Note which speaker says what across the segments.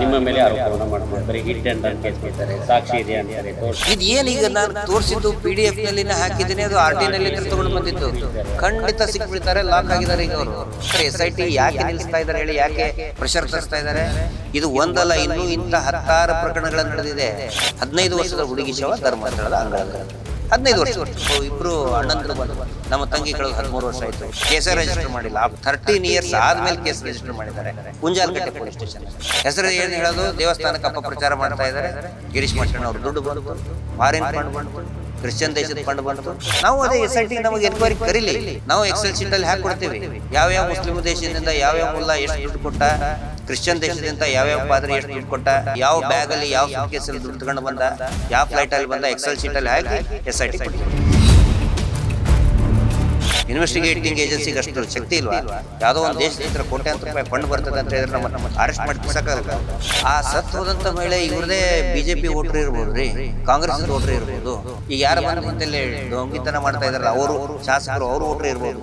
Speaker 1: ನಿಮ್ಮ ಮೇಲೆ ಆರೋಪವನ್ನು ಮಾಡ್ತಾರೆ ಬರೀ ಹಿಟ್ ರನ್ ಕೇಸ್ ಕೊಡ್ತಾರೆ ಸಾಕ್ಷಿ ಇದೆ ಅಂತಾರೆ
Speaker 2: ಇದು ಏನೀಗ ನಾನು ತೋರಿಸಿದ್ದು ಪಿ ಡಿ ಎಫ್ನಲ್ಲಿ ಹಾಕಿದ್ದೀನಿ, ಅದು ಆರ್ ಟಿ ನಲ್ಲಿ ತಗೊಂಡು ಬಂದಿದ್ದು. ಖಂಡಿತ ಸಿಕ್ಬಿಡ್ತಾರೆ ಲಾಕ್ ಆಗಿದ್ದಾರೆ ಈಗ ಅವರು. ಎಸ್ ಐ ಟಿ ಯಾಕೆ ನಿಲ್ಲಿಸ್ತಾ ಇದ್ದಾರೆ ಹೇಳಿ, ಯಾಕೆ ಪ್ರೆಷರ್ ತರಿಸ್ತಾ ಇದ್ದಾರೆ? ಇದು ಒಂದಲ್ಲ, ಇನ್ನೂ ಇಂಥ ಹತ್ತಾರು ಪ್ರಕರಣಗಳು ನಡೆದಿದೆ. ಹದಿನೈದು ವರ್ಷದ ಹುಡುಗಿ ಶವ ಧರ್ಮಸ್ಥಳದ ಅಂಗಳದಲ್ಲಿ. ಹದಿನೈದು ವರ್ಷ. ಇಬ್ರು ಅಣ್ಣಂದ್ರು ಬಂದು ನಮ್ಮ ತಂಗಿ ಕಳೆದ ಹದಿಮೂರು ವರ್ಷ ಆಯ್ತು. ಕೇಸ್ ರಿಜಿಸ್ಟರ್ ಮಾಡಿಲ್ಲ. ಥರ್ಟೀನ್ ಇಯರ್ಸ್ ಆದ್ಮೇಲೆ ಕೇಸ್ ರಿಜಿಸ್ಟರ್ ಮಾಡಿದ್ದಾರೆ. Kunjalakatte police station. ಹೆಸರು ಏನು ಹೇಳೋದು? ದೇವಸ್ಥಾನಕ್ಕೆ ಪ್ರಚಾರ ಮಾಡ್ತಾ ಇದ್ದಾರೆ. ಗಿರೀಶ್ ಮಾಡ್ಕೊಂಡು ಅವ್ರು ದುಡ್ಡು ಬಂತು. ಫಾರಿನ್ ಫಂಡ್ ಕ್ರಿಶ್ಚಿಯನ್ ದೇಶದ ಫಂಡ್ ಬಂತು. ನಾವು ಅದೇ ಎಸ್ ಐ ಟಿ ನಮಗೆ ಎನ್ಕ್ವೈರಿ ಕರೀಲಿ. ನಾವು ಎಕ್ಸೆಲ್ ಶೀಟ್ ಅಲ್ಲಿ ಕೊಡ್ತೀವಿ ಯಾವ್ಯಾವ ಮುಸ್ಲಿಂ ದೇಶದಿಂದ ಯಾವ್ಯಾವ ಮುಲ್ಲ ಎಷ್ಟು ದುಡ್ಡು ಕೊಟ್ಟ, ಕ್ರಿಶ್ಚಿಯನ್ ದೇಶದಿಂದ ಯಾವ್ಯಾವ ಪಾದ್ರೆ ಎಷ್ಟು ದುಡ್ಡು ಕೊಟ್ಟ, ಯಾವ ಬ್ಯಾಗ್ ಅಲ್ಲಿ ಯಾವ ಕೇಸಲ್ಲಿ ದುಡ್ಡು ತಗೊಂಡು ಬಂದ, ಯಾವ ಫ್ಲೈಟ್ ಅಲ್ಲಿ ಬಂದ ಎಕ್ಸೆಲ್ ಶೀಟ್ ಅಲ್ಲಿ ಹಾಕಿ ಎಸ್ ಐ ಟಿ ಕೊಡ್ತೀವಿ. ಇನ್ವೆಸ್ಟಿಗೇಟಿಂಗ್ ಏಜೆನ್ಸಿಗೆ ಅಷ್ಟು ಶಕ್ತಿ ಇಲ್ವಾ? ಯಾವುದೋ ಒಂದು ದೇಶದಿಂದ ಕೋಟ್ಯಾಂತರ ರೂಪಾಯಿ ಫಂಡ್ ಬರ್ತದೆ ಅಂತ ಹೇಳಿದ್ರೆ ನಮ್ಮ ಅರೆಸ್ಟ್ ಮಾಡಿ ಆ ಸತ್ ಹೋದಂತ ಮಹಿಳೆ ಇವ್ರದೇ ಬಿಜೆಪಿ ವೋಟರ್ ಇರ್ಬೋದು ರೀ ಕಾಂಗ್ರೆಸ್ ವೋಟರ್ ಇರ್ಬೋದು. ಈಗ ಯಾರು ಮನೆ ಮುಂದೆ ಡೊಂಗಿತನ ಮಾಡ್ತಾ ಇದಾರಲ್ಲ, ಅವರು ಶಾಸಕರು, ಅವರು ವೋಟರ್ ಇರ್ಬೋದು.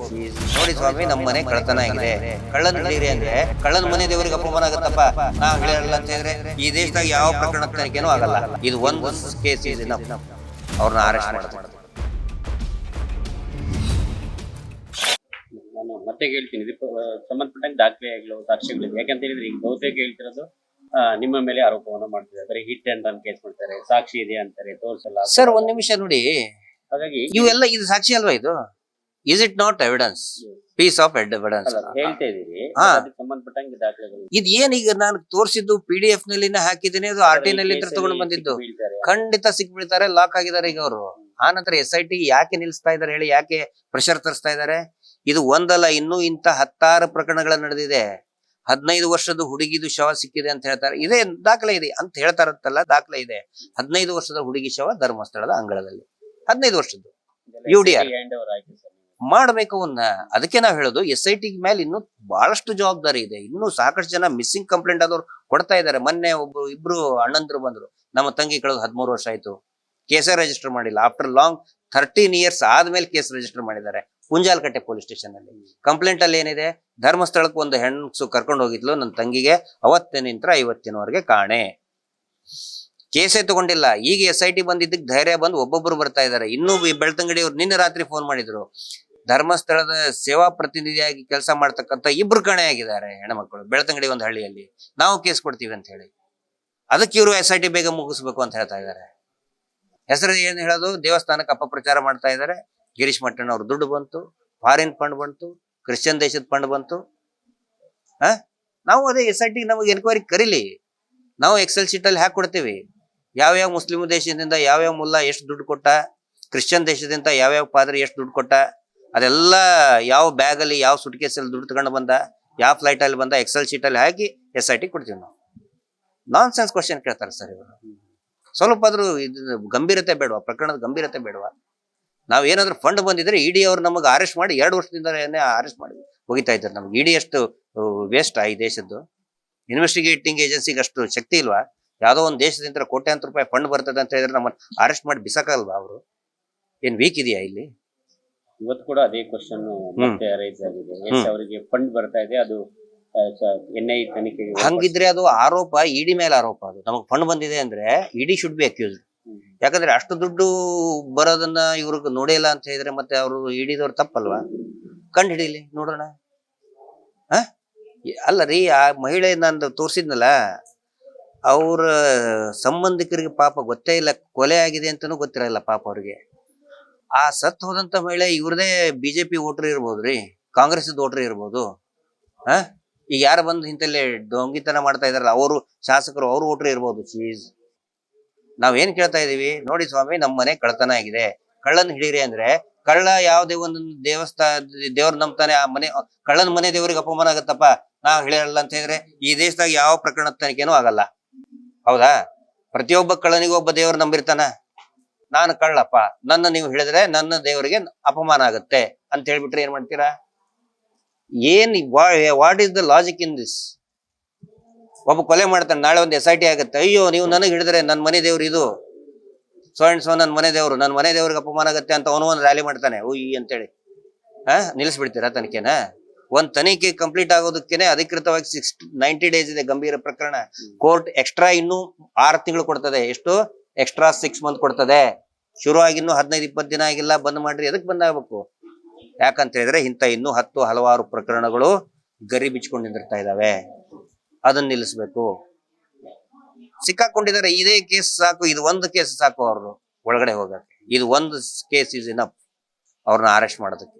Speaker 2: ನೋಡಿ ಸ್ವಾಮಿ, ನಮ್ಮ ಮನೆ ಕಳ್ತನ ಆಗಿದೆ. ಕಳ್ಳನ ಹಿಡೀರಿ ಅಂದ್ರೆ ಕಳ್ಳನ ಮನೆ ದೇವರಿಗೆ ಅಪಮಾನ ಆಗತ್ತಪ್ಪ. ನಾವು ಹೇಳಲ್ಲ ಅಂತ ಹೇಳಿದ್ರೆ ಈ ದೇಶದಾಗ ಯಾವ ಪ್ರಕರಣ ತನಿಖೆನೂ ಆಗಲ್ಲ. ಇದು ಒಂದು ಕೇಸ್ ಇದೆ ಅವ್ರನ್ನ ಅರೆಸ್ಟ್ ಮಾಡ್ತಾರೆ.
Speaker 1: ಮತ್ತೆ ಹೇಳ್ತೀನಿ ಇದಕ್ಕೆ ಆ, ಸಂಬಂಧಪಟ್ಟಂಗೆ ಸಾಕ್ಷಿಗಳು ಯಾಕಂತ ಹೇಳಿದ್ರೆ ಈಗ ಬಹುತೇಕ ಹೇಳ್ತಿರೋದು ನಿಮ್ಮ ಮೇಲೆ ಆರೋಪವನ್ನು ಮಾಡ್ತಿದ್ದಾರೆ. ಬರೀ ಹಿಟ್ ಅಂಡ್ ರನ್ ಕೇಸ್ ಮಾಡ್ತಾರೆ. ಸಾಕ್ಷಿ ಇದೆ ಅಂತಾರೆ. ತೋರಿಸಲ್ಲ.
Speaker 2: ಸರ್ ಒಂದ್ ನಿಮಿಷ ನೋಡಿ.
Speaker 1: ಹಾಗಾಗಿ
Speaker 2: ಇವೆಲ್ಲ ಇದು ಸಾಕ್ಷಿ ಅಲ್ವಾ ಇದು? Is it not evidence piece of evidence
Speaker 1: ಹೇಳ್ತಾ
Speaker 2: ಇದೀವಿ.
Speaker 1: ಅದಕ್ಕೆ ಸಂಬಂಧಪಟ್ಟಂಗೆ ದಾಖಲೆಗಳು
Speaker 2: ಇದು. ಈಗ ನಾನು ತೋರಿಸಿದ್ದು ಪಿ ಡಿ ಎಫ್ನಲ್ಲಿ ಹಾಕಿದ್ದೀನಿ ಅದು ಆರ್ ಟಿ ನಲ್ಲಿ ತಗೊಂಡು ಬಂದಿದ್ದು. ಖಂಡಿತ ಸಿಕ್ಬಿಡ್ತಾರೆ. ಲಾಕ್ ಆಗಿದ್ದಾರೆ ಈಗ ಅವರು. ಆ ನಂತರ ಎಸ್ ಐ ಟಿ ಯಾಕೆ ನಿಲ್ಲಿಸ್ತಾ ಇದಾರೆ ಹೇಳಿ ಯಾಕೆ ಪ್ರೆಷರ್ ತರಿಸ್ತಾ ಇದ್ದಾರೆ? ಇದು ಒಂದಲ್ಲ ಇನ್ನೂ ಇಂಥ ಹತ್ತಾರು ಪ್ರಕರಣಗಳು ನಡೆದಿದೆ. ಹದಿನೈದು ವರ್ಷದ ಹುಡುಗಿದು ಶವ ಸಿಕ್ಕಿದೆ ಅಂತ ಹೇಳ್ತಾರೆ. ಇದೇ ದಾಖಲೆ ಇದೆ ಅಂತ ಹೇಳ್ತಾರಂತಲ್ಲ ದಾಖಲೆ ಇದೆ. ಹದಿನೈದು ವರ್ಷದ ಹುಡುಗಿ ಶವ ಧರ್ಮಸ್ಥಳದ ಅಂಗಳದಲ್ಲಿ. ಹದಿನೈದು ವರ್ಷದ್ದು.
Speaker 1: ಯು ಡಿ ಆರ್
Speaker 2: ಮಾಡ್ಬೇಕು ಅವನ್ನ ಅದಕ್ಕೆ ನಾವು ಹೇಳೋದು ಎಸ್ ಐ ಟಿ ಮೇಲೆ ಇನ್ನೂ ಬಹಳಷ್ಟು ಜವಾಬ್ದಾರಿ ಇದೆ. ಇನ್ನೂ ಸಾಕಷ್ಟು ಜನ ಮಿಸ್ಸಿಂಗ್ ಕಂಪ್ಲೇಂಟ್ ಆದವ್ರು ಕೊಡ್ತಾ ಇದ್ದಾರೆ. ಮೊನ್ನೆ ಒಬ್ರು ಇಬ್ರು ಅಣ್ಣಂದ್ರು ಬಂದ್ರು. ನಮ್ಮ ತಂಗಿ ಕಳೆದು ಹದಿಮೂರು ವರ್ಷ ಆಯ್ತು. ಕೇಸ್ ರಿಜಿಸ್ಟರ್ ಮಾಡಿಲ್ಲ. ಆಫ್ಟರ್ ಲಾಂಗ್ ಥರ್ಟೀನ್ ಇಯರ್ಸ್ ಆದ್ಮೇಲೆ ಕೇಸ್ ರಿಜಿಸ್ಟರ್ ಮಾಡಿದ್ದಾರೆ. ಕುಂಜಾಲಕಟ್ಟೆ ಪೊಲೀಸ್ ಸ್ಟೇಷನ್ ಅಲ್ಲಿ ಕಂಪ್ಲೇಂಟ್ ಅಲ್ಲಿ ಏನಿದೆ? ಧರ್ಮಸ್ಥಳಕ್ಕೆ ಒಂದು ಹೆಣ್ಸು ಕರ್ಕೊಂಡು ಹೋಗಿದ್ಲು. ನನ್ನ ತಂಗಿಗೆ ಅವತ್ತಿನಿಂದ ಐವತ್ತಿನವರೆಗೆ ಕಾಣೆ. ಕೇಸೇ ತಗೊಂಡಿಲ್ಲ ಈಗ ಎಸ್ ಐ ಟಿ ಬಂದಿದ್ದಕ್ಕೆ ಧೈರ್ಯ ಬಂದು ಒಬ್ಬೊಬ್ರು ಬರ್ತಾ ಇದ್ದಾರೆ. ಇನ್ನೂ ಬೆಳ್ತಂಗಡಿ ಅವ್ರು ನಿನ್ನೆ ರಾತ್ರಿ ಫೋನ್ ಮಾಡಿದ್ರು. ಧರ್ಮಸ್ಥಳದ ಸೇವಾ ಪ್ರತಿನಿಧಿಯಾಗಿ ಕೆಲಸ ಮಾಡ್ತಕ್ಕಂತ ಇಬ್ರು ಕಣೆ ಆಗಿದ್ದಾರೆ ಹೆಣ್ಮಕ್ಳು ಬೆಳ್ತಂಗಡಿ ಒಂದು ಹಳ್ಳಿಯಲ್ಲಿ. ನಾವು ಕೇಸ್ ಕೊಡ್ತೀವಿ ಅಂತ ಹೇಳಿ. ಅದಕ್ಕೆ ಇವರು ಎಸ್ ಬೇಗ ಮುಗಿಸ್ಬೇಕು ಅಂತ ಹೇಳ್ತಾ ಇದ್ದಾರೆ. ಹೆಸರು ಏನ್ ಹೇಳೋದು? ದೇವಸ್ಥಾನಕ್ಕೆ ಅಪಪ್ರಚಾರ ಮಾಡ್ತಾ ಇದ್ದಾರೆ. ಗಿರೀಶ್ ಮಟ್ಟಣ್ಣ ಅವ್ರ ದುಡ್ಡು ಬಂತು ಫಾರಿನ್ ಫಂಡ್ ಬಂತು ಕ್ರಿಶ್ಚಿಯನ್ ದೇಶದ ಫಂಡ್ ಬಂತು. ಹ? ನಾವು ಅದೇ ಎಸ್ ಐ ಟಿ ನಮಗೆ ಎನ್ಕ್ವೈರಿ ಕರೀಲಿ. ನಾವು ಎಕ್ಸೆಲ್ ಶೀಟ್ ಅಲ್ಲಿ ಕೊಡ್ತೀವಿ ಯಾವ್ಯಾವ ಮುಸ್ಲಿಂ ದೇಶದಿಂದ ಯಾವ್ಯಾವ ಮುಲ್ಲ ಎಷ್ಟು ದುಡ್ಡು ಕೊಟ್ಟ ಕ್ರಿಶ್ಚಿಯನ್ ದೇಶದಿಂದ ಯಾವ್ಯಾವ ಪಾದ್ರೆ ಎಷ್ಟು ದುಡ್ಡು ಕೊಟ್ಟ, ಅದೆಲ್ಲ ಯಾವ ಬ್ಯಾಗ್ ಅಲ್ಲಿ, ಯಾವ ಸುಟ್ಕೇಸ್ ಅಲ್ಲಿ ದುಡ್ಡು ತಗೊಂಡು ಬಂದ, ಯಾವ ಫ್ಲೈಟ್ ಅಲ್ಲಿ ಬಂದ ಎಕ್ಸೆಲ್ ಶೀಟ್ ಅಲ್ಲಿ ಹಾಕಿ ಎಸ್ ಐ ಟಿ ಕೊಡ್ತೀವಿ ನಾವು. ನಾನ್ ಸೆನ್ಸ್ ಕ್ವಶನ್ ಕೇಳ್ತಾರೆ ಸರ್ ಇವರು. ಸ್ವಲ್ಪ ಆದ್ರೂ ಇದು ಗಂಭೀರತೆ ಬೇಡವಾ, ಪ್ರಕರಣದ ಗಂಭೀರತೆ ಬೇಡವಾ? ನಾವ್ ಏನಾದ್ರೂ ಫಂಡ್ ಬಂದಿದ್ರೆ ಇಡಿ ಅವ್ರು ನಮಗೆ ಅರೆಸ್ಟ್ ಮಾಡಿ ಎರಡು ವರ್ಷದಿಂದ ಅರೆಸ್ಟ್ ಮಾಡಿ ಹೋಗಿತಾ ಇದ್ದಾರೆ ನಮ್ಗೆ. ಇಡಿ ಅಷ್ಟು ವೇಸ್ಟ್ ಈ ದೇಶದ್ದು. ಇನ್ವೆಸ್ಟಿಗೇಟಿಂಗ್ ಏಜೆನ್ಸಿಗೆ ಅಷ್ಟು ಶಕ್ತಿ ಇಲ್ವಾ? ಯಾವುದೋ ಒಂದು ದೇಶದಿಂದ ಕೋಟ್ಯಾಂತರ ರೂಪಾಯಿ ಫಂಡ್ ಬರ್ತದೆ ಅಂತ ಹೇಳಿದ್ರೆ ನಮ್ಮನ್ನ ಅರೆಸ್ಟ್ ಮಾಡಿ ಬಿಸಾಕಲ್ವಾ ಅವರು? ಏನ್ ವೀಕ್ ಇದೆಯಾ ಇಲ್ಲಿ?
Speaker 1: ಇವತ್ತು ಕೂಡ ಅದೇ ಕ್ವಶನ್ ಮತ್ತೆ ರೈಸ್ ಆಗಿದೆ. ಎಸ್ ಅವರಿಗೆ ಫಂಡ್ ಬರ್ತಾ ಇದೆ. ಅದು ಎನ್ ಐ ತನಿಖೆಗೆ
Speaker 2: ಹಂಗಿದ್ರೆ ಅದು ಆರೋಪ ಇಡಿ ಮೇಲೆ ಆರೋಪ ಅದು. ನಮಗೆ ಫಂಡ್ ಬಂದಿದೆ ಅಂದ್ರೆ ಇಡಿ ಶುಡ್ ಬಿ ಅಕ್ಯೂಸ್ಡ್. ಯಾಕಂದ್ರೆ ಅಷ್ಟು ದುಡ್ಡು ಬರೋದನ್ನ ಇವ್ರಿಗೆ ನೋಡಿಲ್ಲ ಅಂತ ಹೇಳಿದ್ರೆ ಮತ್ತೆ ಅವರು ಹಿಡಿದವ್ರು ತಪ್ಪಲ್ವಾ? ಕಂಡು ಹಿಡೀಲಿ, ನೋಡೋಣ. ಅಲ್ಲ ರೀ, ಆ ಮಹಿಳೆ ನಂದು ತೋರಿಸಿದ್ನಲ್ಲ, ಅವ್ರ ಸಂಬಂಧಿಕರಿಗೆ ಪಾಪ ಗೊತ್ತೇ ಇಲ್ಲ, ಕೊಲೆ ಆಗಿದೆ ಅಂತಾನೂ ಗೊತ್ತಿರಲ್ಲ ಪಾಪ ಅವ್ರಿಗೆ. ಆ ಸತ್ ಹೋದಂತ ಮಹಿಳೆ ಇವ್ರದೇ ಬಿಜೆಪಿ ಇರ್ಬೋದು ರೀ ಕಾಂಗ್ರೆಸ್ ವೋಟರ್ ಇರ್ಬೋದು. ಹ? ಈಗ ಯಾರು ಬಂದು ಇಂತಲ್ಲೇ ಡೊಂಗಿತನ ಮಾಡ್ತಾ ಇದಾರಲ್ಲ ಅವರು ಶಾಸಕರು ಅವ್ರ ವೋಟರ್ ಇರ್ಬೋದು, ಚೀಸ್. ನಾವೇನ್ ಕೇಳ್ತಾ ಇದೀವಿ? ನೋಡಿ ಸ್ವಾಮಿ ನಮ್ಮ ಮನೆ ಕಳ್ತನ ಆಗಿದೆ. ಕಳ್ಳನ್ ಹಿಡೀರಿ ಅಂದ್ರೆ ಕಳ್ಳ ಯಾವ್ದೇ ಒಂದು ದೇವಸ್ಥಾನ, ದೇವ್ರ ನಂಬ್ತಾನೆ ಆ ಮನೆ, ಕಳ್ಳನ ಮನೆ ದೇವ್ರಿಗೆ ಅಪಮಾನ ಆಗತ್ತಪ್ಪ. ನಾವ್ ಹೇಳಲ್ಲ ಅಂತ ಹೇಳಿದ್ರೆ ಈ ದೇಶದಾಗ ಯಾವ ಪ್ರಕರಣ ತನಿಖೆನೂ ಆಗಲ್ಲ. ಹೌದಾ? ಪ್ರತಿಯೊಬ್ಬ ಕಳ್ಳನಿಗೂ ಒಬ್ಬ ದೇವ್ರ ನಂಬಿರ್ತಾನ. ನಾನು ಕಳ್ಳಪ್ಪ. ನನ್ನ ನೀವು ಹೇಳಿದ್ರೆ ನನ್ನ ದೇವರಿಗೆ ಅಪಮಾನ ಆಗತ್ತೆ. ಅಂತ ಹೇಳ್ಬಿಟ್ರೆ ಏನ್ ಮಾಡ್ತೀರಾ? ಏನ್ what is the logic in this? ಒಬ್ಬ ಕೊಲೆ ಮಾಡ್ತಾನೆ, ನಾಳೆ ಒಂದು ಎಸ್ ಐ ಟಿ ಆಗುತ್ತೆ. ಅಯ್ಯೋ, ನೀವು ನನಗೆ ಹಿಡಿದ್ರೆ ನನ್ನ ಮನೆ ದೇವ್ರು ಇದು. ಸೊ ಅಂಡ್ ಸೊ ನನ್ನ ಮನೆ ದೇವ್ರು ನನ್ನ ಮನೆ ದೇವ್ರಿಗೆ ಅಪಮಾನ ಆಗುತ್ತೆ ಅಂತ ಅವನು ಒಂದು ರ್ಯಾಲಿ ಮಾಡ್ತಾನೆ. ಉಯ್, ಅಂತೇಳಿ. ಹಾ, ನಿಲ್ಲಿಸ್ಬಿಡ್ತೀರಾ ತನಿಖೆನ? ಒಂದ್ ತನಿಖೆ ಕಂಪ್ಲೀಟ್ ಆಗೋದಕ್ಕೇನೆ ಅಧಿಕೃತವಾಗಿ ಸಿಕ್ಸ್ ನೈಂಟಿ ಡೇಸ್ ಇದೆ ಗಂಭೀರ ಪ್ರಕರಣ. ಕೋರ್ಟ್ ಎಕ್ಸ್ಟ್ರಾ ಇನ್ನು ಆರು ತಿಂಗಳು ಕೊಡ್ತದೆ. ಎಷ್ಟು? ಎಕ್ಸ್ಟ್ರಾ ಸಿಕ್ಸ್ ಮಂತ್ ಕೊಡ್ತದೆ. ಶುರು ಆಗಿ ಇನ್ನು ಹದಿನೈದು, ಇಪ್ಪತ್ತು ದಿನ ಆಗಿಲ್ಲ, ಬಂದ್ ಮಾಡ್ರಿ. ಎದಕ್ ಬಂದ್ ಆಗ್ಬೇಕು? ಯಾಕಂತ ಹೇಳಿದ್ರೆ ಇಂಥ ಇನ್ನೂ ಹತ್ತು ಹಲವಾರು ಪ್ರಕರಣಗಳು ಗರಿ ಬಿಚ್ಕೊಂಡು ನಿಂದಿರ್ತಾ ಇದಾವೆ ಅದನ್ನ ನಿಲ್ಲಿಸ್ಬೇಕು. ಸಿಕ್ಕಾಕೊಂಡಿದ್ದಾರೆ, ಇದೇ ಕೇಸ್ ಸಾಕು, ಇದು ಒಂದು ಕೇಸ್ ಸಾಕು ಅವರು ಒಳಗಡೆ ಹೋಗಕ್ಕೆ ಇದು ಒಂದು ಕೇಸ್ ಇಸ್ ಇನಫ್ ಅವ್ರನ್ನ ಅರೆಸ್ಟ್ ಮಾಡೋದಕ್ಕೆ.